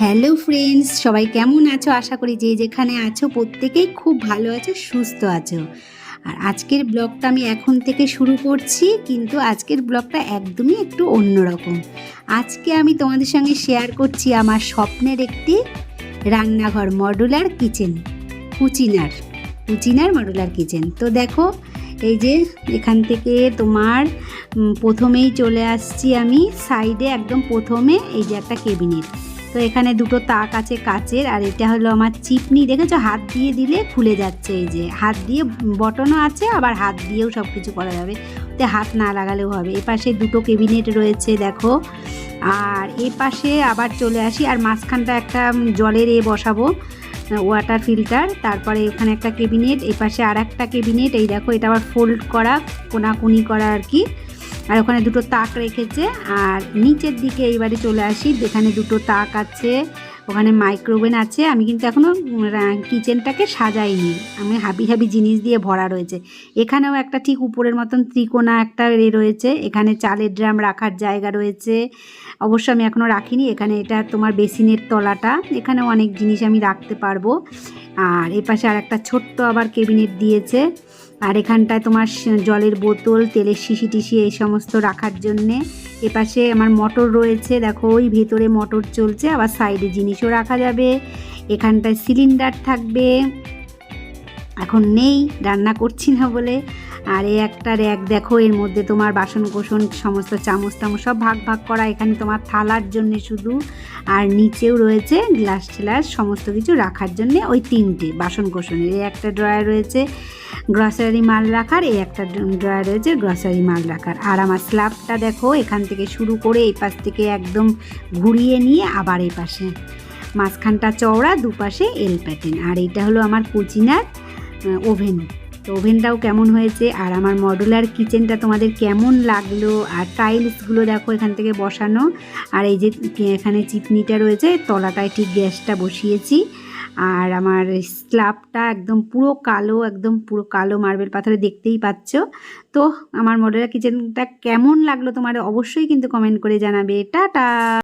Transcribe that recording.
Hello friends, সবাই কেমন আছো? আশা করি যে যেখানে আছো, প্রত্যেকেই খুব ভালো আছো, সুস্থ আছো। আর আজকের ব্লগটা আমি এখন থেকে শুরু করছি, কিন্তু আজকের ব্লগটা একদমই একটু অন্যরকম। আজকে আমি তোমাদের সঙ্গে শেয়ার করছি আমার স্বপ্নের একটি রান্নাঘর মডুলার কিচেন কুচিনার কুচিনার মডুলার কিচেন তো দেখো, এই যে এখান থেকে তোমার প্রথমেই চলে আসছি আমি সাইডে একদম প্রথমে এই যে একটা কেবিনেট তো এখানে দুটো তাক আছে কাচের, আর এটা হলো আমার চিপনি দেখেছ? হাত দিয়ে দিলে খুলে যাচ্ছে এই যে। হাত দিয়ে বটনও আছে, আবার হাত দিয়েও সব কিছু করা যাবে। তো হাত না লাগালেও হবে। এ পাশে দুটো কেবিনেট রয়েছে, দেখো। আর এ পাশে আবার চলে আসি, আর মাঝখানটা একটা জলের এ বসাবো ওয়াটার ফিল্টার তারপরে এখানে একটা কেবিনেট এই পাশে আর একটা কেবিনেট এই দেখো, এটা আবার ফোল্ড করা, কোনাকুনি করা আর কি। আর ওখানে দুটো তাক রেখেছে। আর নিচের দিকে এইবারে চলে আসি, যেখানে দুটো তাক আছে, ওখানে মাইক্রোওভেন আছে। আমি কিন্তু এখনও কিচেনটাকে সাজাইনি। আমি হাবি হাবি জিনিস দিয়ে ভরা রয়েছে। এখানেও একটা ঠিক উপরের মতন ত্রিকোণা একটা এ রয়েছে। এখানে চালের ড্রাম রাখার জায়গা রয়েছে। অবশ্য আমি এখনও রাখিনি। এখানে এটা তোমার বেসিনের তলাটা। এখানেও অনেক জিনিস আমি রাখতে পারব। আর এপাশে আর একটা ছোট্ট আবার কেবিনেট দিয়েছে। আর এখানটায় তোমার জলের বোতল, তেলের শিশি টিশি এই সমস্ত রাখার জন্যে। এপাশে আমার মটর রয়েছে, দেখো, ওই ভেতরে মটর চলছে, আবার সাইডে জিনিসও রাখা যাবে। এখানটায় সিলিন্ডার থাকবে। এখন নেই, রান্না করছি না বলে। আর এই একটা র্যাক দেখো, এর মধ্যে তোমার বাসন কোসন সমস্ত চামচ টামচ সব ভাগ ভাগ করা, এখানে তোমার থালার জন্য শুধু। আর নিচেও রয়েছে গ্লাস টেলাস, সমস্ত কিছু রাখার জন্য ওই তিনটে বাসন কোসনের এই একটা ড্রয়ার রয়েছে গ্রসারি মাল রাখার, এই একটা ড্রয়ার রয়েছে গ্রসারি মাল রাখার। আর আমার স্ল্যাবটা দেখো, এখান থেকে শুরু করে এই পাশ থেকে একদম ঘুরিয়ে নিয়ে আবার এই পাশে। মাঝখানটা চওড়া, দুপাশে এল প্যাটার্ন আর এইটা হলো আমার কুচিনার ওভেন তো ওভেনটাও কেমন হয়েছে, আর আমার মডুলার কিচেনটা তোমাদের কেমন লাগল, আর টাইলসগুলো দেখো এখান থেকে বসানো। আর এই যে এখানে চিপনিটা রয়েছে, তলাটায় ঠিক গ্যাসটা বসিয়েছি। আর আমার স্ল্যাবটা একদম পুরো কালো, একদম পুরো কালো মার্বেল পাথরে দেখতেই পাচ্ছ। তো আমার মডেলার কিচেনটা কেমন লাগল তোমার অবশ্যই কিন্তু কমেন্ট করে জানাবে। টাটা!